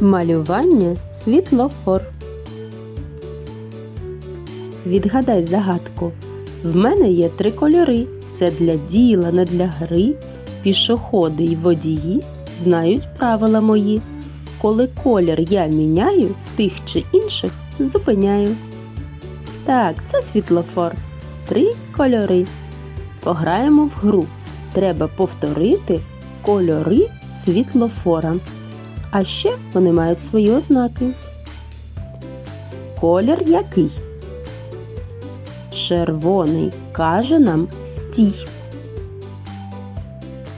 Малювання світлофор. Відгадай загадку. В мене є три кольори. Це для діла, не для гри. Пішоходи й водії знають правила мої. Коли колір я міняю, тих чи інших зупиняю. Так, це світлофор. Три кольори. Пограємо в гру. Треба повторити кольори світлофора. А ще вони мають свої ознаки. Колір який? Червоний каже нам стій.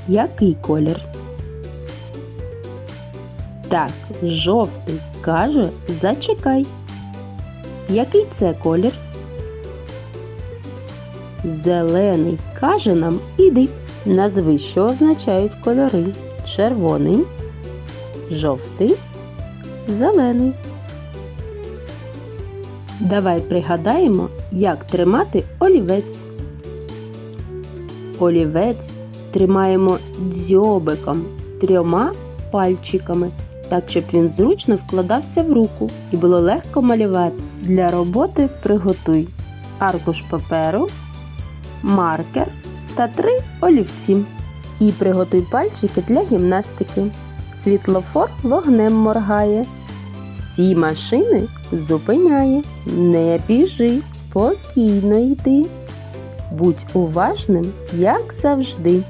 Який колір? Так, жовтий каже зачекай. Який це колір? Зелений каже нам іди. Назви, що означають кольори. Червоний, жовтий, зелений. Давай пригадаємо, як тримати олівець. Олівець тримаємо дзьобиком трьома пальчиками, так щоб він зручно вкладався в руку і було легко малювати. Для роботи приготуй аркуш паперу, маркер та три олівці. І приготуй пальчики для гімнастики. Світлофор вогнем моргає. Всі машини зупиняє. Не біжи, спокійно йди. Будь уважним, як завжди.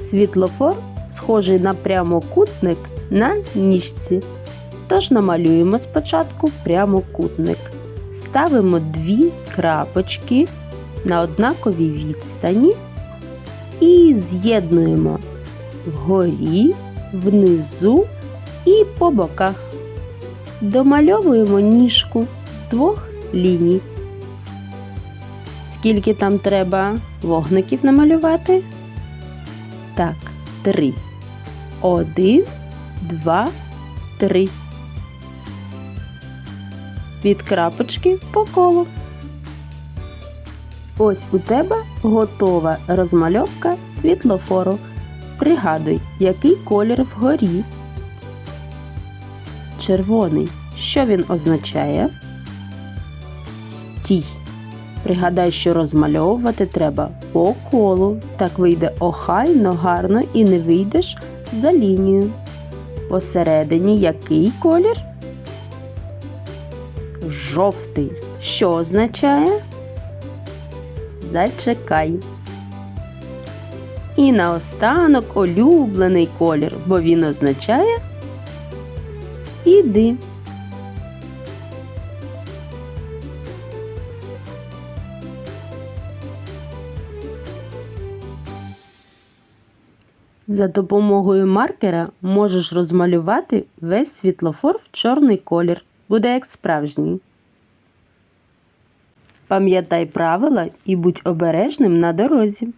Світлофор схожий на прямокутник на ніжці. Тож намалюємо спочатку прямокутник. Ставимо дві крапочки на однаковій відстані і з'єднуємо вгорі, внизу і по боках. Домальовуємо ніжку з двох ліній. Скільки там треба вогників намалювати? Так, три. Один, два, три. Від крапочки по колу. Ось у тебе готова розмальовка світлофору. Пригадуй, який колір вгорі. Червоний. Що він означає? Стій. Пригадай, що розмальовувати треба по колу. Так вийде охайно, гарно і не вийдеш за лінію. Посередині який колір? Жовтий. Що означає? Зачекай. І наостанок улюблений колір, бо він означає Іди. За допомогою маркера можеш розмалювати весь світлофор в чорний колір. Буде як справжній. Пам'ятай правила і будь обережним на дорозі.